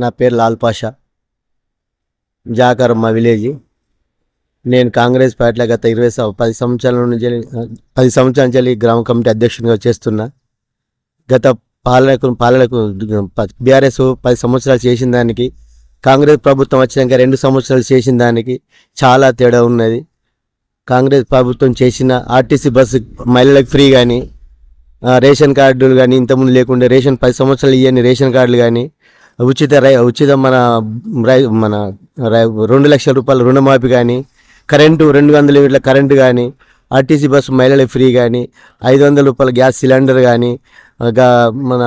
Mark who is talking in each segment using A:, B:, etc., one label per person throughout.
A: నా పేరు లాల్ పాషా. జాకారం మా విలేజ్. నేను కాంగ్రెస్ పార్టీలో గత ఇరవై పది సంవత్సరాల నుంచి పది సంవత్సరాల నుంచి గ్రామ కమిటీ అధ్యక్షునిగా చేస్తున్నా. గత పాలనకు పాలనకు బీఆర్ఎస్ పది సంవత్సరాలు చేసిన దానికి కాంగ్రెస్ ప్రభుత్వం వచ్చినాక రెండు సంవత్సరాలు చేసిన దానికి చాలా తేడా ఉన్నది. కాంగ్రెస్ ప్రభుత్వం చేసిన ఆర్టీసీ బస్సు మహిళలకు ఫ్రీ కానీ రేషన్ కార్డులు కానీ ఇంతకుముందు లేకుండా రేషన్ పది సంవత్సరాలు ఇవ్వని రేషన్ కార్డులు కానీ ఉచిత రై ఉచిత మన రై మన రై రెండు లక్షల రూపాయల రుణమాఫీ కానీ కరెంటు రెండు వందల యూనిట్ల కరెంటు కానీ ఆర్టీసీ బస్సు మహిళలకు ఫ్రీ కానీ ఐదు వందల రూపాయల గ్యాస్ సిలిండర్ కానీ మన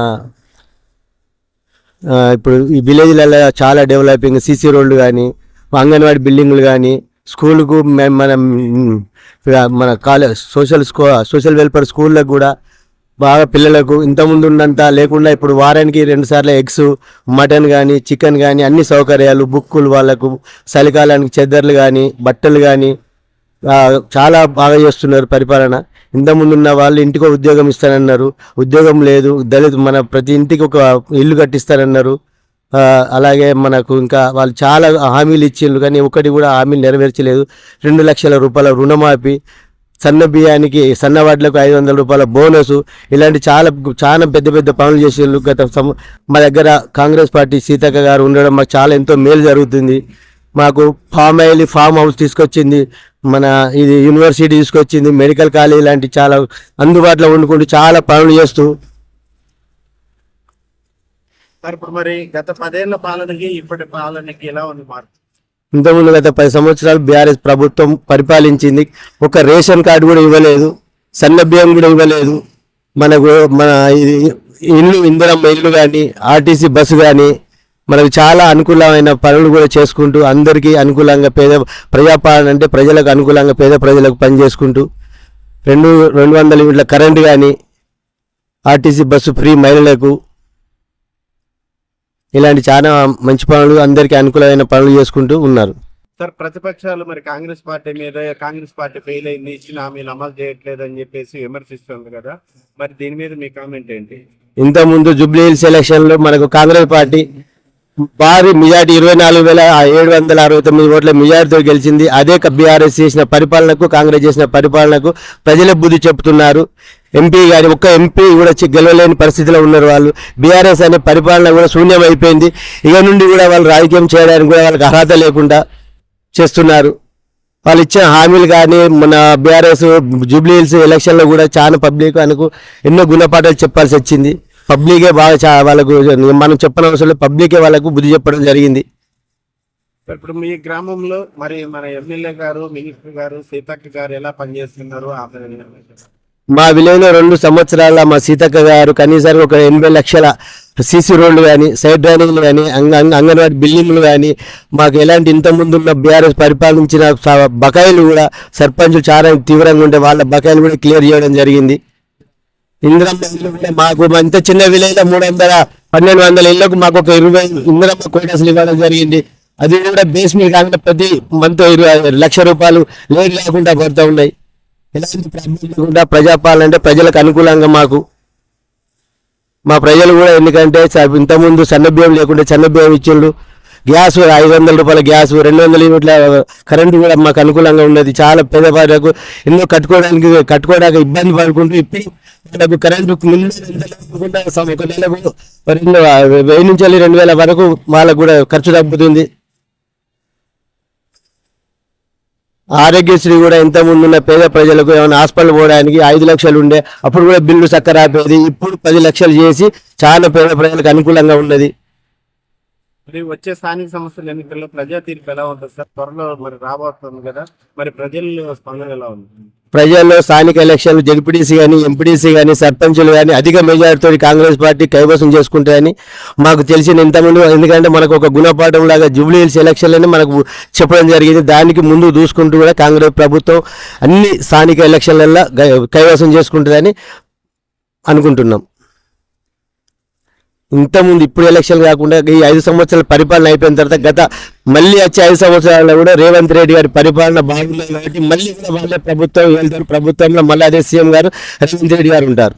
A: ఇప్పుడు ఈ విలేజ్లలో చాలా డెవలపింగ్ సీసీ రోడ్లు కానీ అంగన్వాడీ బిల్డింగ్లు కానీ స్కూల్కు మన మన కాలేజ్ సోషల్ స్కూ సోషల్ వెల్ఫేర్ స్కూళ్ళకు కూడా బాగా పిల్లలకు ఇంతకుముందు ఉన్నంత లేకుండా ఇప్పుడు వారానికి రెండు సార్లు ఎగ్స్ మటన్ కానీ చికెన్ కానీ అన్ని సౌకర్యాలు బుక్కులు వాళ్ళకు చలికాలానికి చెద్దర్లు కానీ బట్టలు కానీ చాలా బాగా చేస్తున్నారు పరిపాలన. ఇంతకుముందు ఉన్న వాళ్ళు ఇంటికి ఉద్యోగం ఇస్తానన్నారు. ఉద్యోగం లేదు దళిత మన ప్రతి ఇంటికి ఒక ఇల్లు కట్టిస్తానన్నారు. అలాగే మనకు ఇంకా వాళ్ళు చాలా హామీలు ఇచ్చిండ్రు కానీ ఒకటి కూడా హామీలు నెరవేర్చలేదు. రెండు లక్షల రూపాయల రుణమాఫీ సన్న బియ్యానికి సన్న వాటిలకు ఐదు వందల రూపాయల బోనస్. ఇలాంటి చాలా చాలా పెద్ద పెద్ద పనులు చేసిండ్రు గత సం- మా దగ్గర కాంగ్రెస్ పార్టీ సీతక్క గారు ఉండడం మాకు చాలా ఎంతో మేలు జరుగుతుంది. మాకు ఫామ్ ఆయిల్ ఫామ్ హౌస్ తీసుకొచ్చింది. మన ఇది యూనివర్సిటీ తీసుకొచ్చింది. మెడికల్ కాలేజ్ లాంటి చాలా అందుబాటులో వండుకుంటూ చాలా పనులు చేస్తూ.
B: ఇప్పుడు మరి గత పదేళ్ళ పాలనకి ఇప్పటి పాలనకి ఎలా ఉంది మార్పు?
A: ఇంతకుముందు గత పది సంవత్సరాలు బీఆర్ఎస్ ప్రభుత్వం పరిపాలించింది. ఒక రేషన్ కార్డు కూడా ఇవ్వలేదు. సన్న బియ్యం కూడా ఇవ్వలేదు. మనకు మన ఇల్లు ఇందిరమ్మ ఇల్లు కానీ ఆర్టీసీ బస్సు కానీ మనకు చాలా అనుకూలమైన పనులు కూడా చేసుకుంటూ అందరికీ అనుకూలంగా పేద ప్రజాపాలన అంటే ప్రజలకు అనుకూలంగా పేద ప్రజలకు పని చేసుకుంటూ రెండు రెండు వందల యూనిట్ల కరెంటు కానీ ఆర్టీసీ బస్సు ఫ్రీ మహిళలకు ఇలాంటి చాలా మంచి పనులు అందరికీ అనుకూలమైన పనులు చేసుకుంటూ ఉన్నారు.
B: సార్ ప్రతిపక్షాలు మరి కాంగ్రెస్ పార్టీ మీద కాంగ్రెస్ పార్టీ ఫెయిల్ అయింది ఇచ్చిన హామీలు అమలు చేయట్లేదు అని చెప్పేసి విమర్శిస్తుంది కదా. మరి దీని మీద మీ కామెంట్ ఏంటి?
A: ఇంతకుముందు జూబ్లీ హిల్స్ ఎలక్షన్లో మనకు కాంగ్రెస్ పార్టీ భారీ మెజార్టీ ఇరవై నాలుగు వేల ఏడు వందల అరవై తొమ్మిది ఓట్ల మెజార్టీతో గెలిచింది. అదే బీఆర్ఎస్ చేసిన పరిపాలనకు కాంగ్రెస్ చేసిన పరిపాలనకు ప్రజలే బుద్ధి చెప్తున్నారు. ఎంపీ కానీ ఒక్క ఎంపీ కూడా గెలవలేని పరిస్థితిలో ఉన్నారు వాళ్ళు. బీఆర్ఎస్ అనే పరిపాలన కూడా శూన్యం అయిపోయింది ఇక నుండి కూడా వాళ్ళు రాజకీయం చేయడానికి కూడా వాళ్ళకి అర్హత లేకుండా చేస్తున్నారు. వాళ్ళు ఇచ్చిన హామీలు కానీ మన బీఆర్ఎస్ జూబ్లీ హిల్స్ ఎలక్షన్లో కూడా చాలా పబ్లిక్ అనుకు ఎన్నో గుణపాఠాలు చెప్పాల్సి వచ్చింది. పబ్లికే బాగా చా వాళ్ళకు మనం చెప్పని అవసరం పబ్లికే వాళ్ళకు బుద్ధి చెప్పడం జరిగింది.
B: ఇప్పుడు మీ గ్రామంలో మరి మన ఎమ్మెల్యే గారు మినిస్టర్ గారు సీతక్క గారు ఎలా పనిచేస్తున్నారు?
A: మా విలేజ్లో రెండు సంవత్సరాల మా సీతక్క గారు కనీసం ఒక ఎనభై లక్షల సీసీ రోడ్లు కానీ సైడ్ డ్రైనేజ్లు కానీ అంగ అంగన్వాడి అంగన్వాడీ బిల్డింగ్లు కానీ మాకు ఎలాంటి ఇంత ముందున్న బీఆర్ఎస్ పరిపాలించిన బకాయిలు కూడా సర్పంచులు చాలా తీవ్రంగా ఉంటే వాళ్ళ బకాయిలు కూడా క్లియర్ చేయడం జరిగింది. ఇందిరమ్మ ఇల్లు మాకు ఇంత చిన్న విలేజ్లో మూడు వందల పన్నెండు వందల ఇళ్ళకు మాకు ఒక ఇరవై ఇందిరమ్మ కోటర్స్లు ఇవ్వడం జరిగింది. అది కూడా బేస్ మీద కాకుండా ప్రతి మంత్ ఇరవై లక్ష రూపాయలు లేట్ లేకుండా పడుతూ ఉన్నాయి. ఎలాంటి ప్రాబ్లం ప్రజాపాలన అంటే ప్రజలకు అనుకూలంగా మాకు? మా ప్రజలు కూడా ఎందుకంటే ఇంతకుముందు సన్నభ్యం లేకుంటే సన్న ఇచ్చిండు గ్యాస్ ఐదు వందల రూపాయల గ్యాస్ రెండు వందల యూనిట్ల కరెంటు కూడా మాకు అనుకూలంగా ఉన్నది. చాలా పేదవాళ్ళకు ఎన్నో కట్టుకోవడానికి కట్టుకోవడానికి ఇబ్బంది పడుకుంటూ ఇప్పుడు మనకు కరెంటు ముందు ఒక నెలకు వెయ్యి నుంచి రెండు వేల వరకు వాళ్ళకు కూడా ఖర్చు తగ్గుతుంది. ఆరోగ్యశ్రీ కూడా ఇంత ముందున్న పేద ప్రజలకు ఏమైనా హాస్పిటల్ పోవడానికి ఐదు లక్షలు ఉండే అప్పుడు కూడా బిల్లు చక్కర ఆపేది ఇప్పుడు పది లక్షలు చేసి చాలా పేద ప్రజలకు అనుకూలంగా ఉన్నది.
B: మరి వచ్చే స్థానిక సంస్థల ఎన్నికల్లో ప్రజా తీర్పు ఎలా ఉంటుంది సార్? త్వరలో మరి రాబోతుంది కదా. మరి ప్రజల స్పందన ఎలా ఉంది
A: ప్రజల్లో స్థానిక ఎలక్షన్లు జడ్పీటీసీ కానీ ఎంపీటీసీ కానీ సర్పంచులు కానీ అధిక మెజారిటీతో కాంగ్రెస్ పార్టీ కైవసం చేసుకుంటాయని మాకు తెలిసిన ఇంతమంది ఎందుకంటే మనకు ఒక గుణపాఠం లాగా జూబ్లీ హిల్స్ ఎలక్షన్లని మనకు చెప్పడం జరిగింది. దానికి ముందు చూసుకుంటూ కూడా కాంగ్రెస్ ప్రభుత్వం అన్ని స్థానిక ఎలక్షన్లలో కైవసం చేసుకుంటుందని అనుకుంటున్నాం. ఇంతకుముందు ఇప్పుడు ఎలక్షన్ కాకుండా ఈ ఐదు సంవత్సరాల పరిపాలన అయిపోయిన తర్వాత గత మళ్ళీ వచ్చే ఐదు సంవత్సరాల్లో కూడా రేవంత్ రెడ్డి గారి పరిపాలన బాగుంది కాబట్టి మళ్ళీ వాళ్ళే ప్రభుత్వం వెళ్తారు ప్రభుత్వంలో మళ్ళీ అదే సీఎం గారు రేవంత్ రెడ్డి గారు ఉంటారు.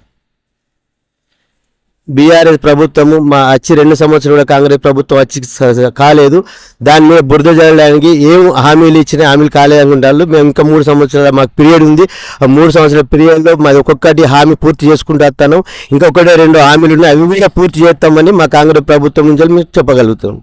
A: బీఆర్ఎస్ ప్రభుత్వము మా వచ్చి రెండు సంవత్సరాలు కూడా కాంగ్రెస్ ప్రభుత్వం వచ్చి కాలేదు. దాని మీద బురద జరగడానికి ఏం హామీలు ఇచ్చినా హామీలు కాలేదనుకుంటారు. మేము ఇంకా మూడు సంవత్సరాల మాకు పీరియడ్ ఉంది. ఆ మూడు సంవత్సరాల పీరియడ్లో మాది ఒక్కొక్కటి హామీ పూర్తి చేసుకుంటూ వస్తాను. ఇంకొకటి రెండు హామీలు ఉన్నాయి. అవి కూడా పూర్తి చేస్తామని మా కాంగ్రెస్ ప్రభుత్వం నుంచి మేము చెప్పగలుగుతాం.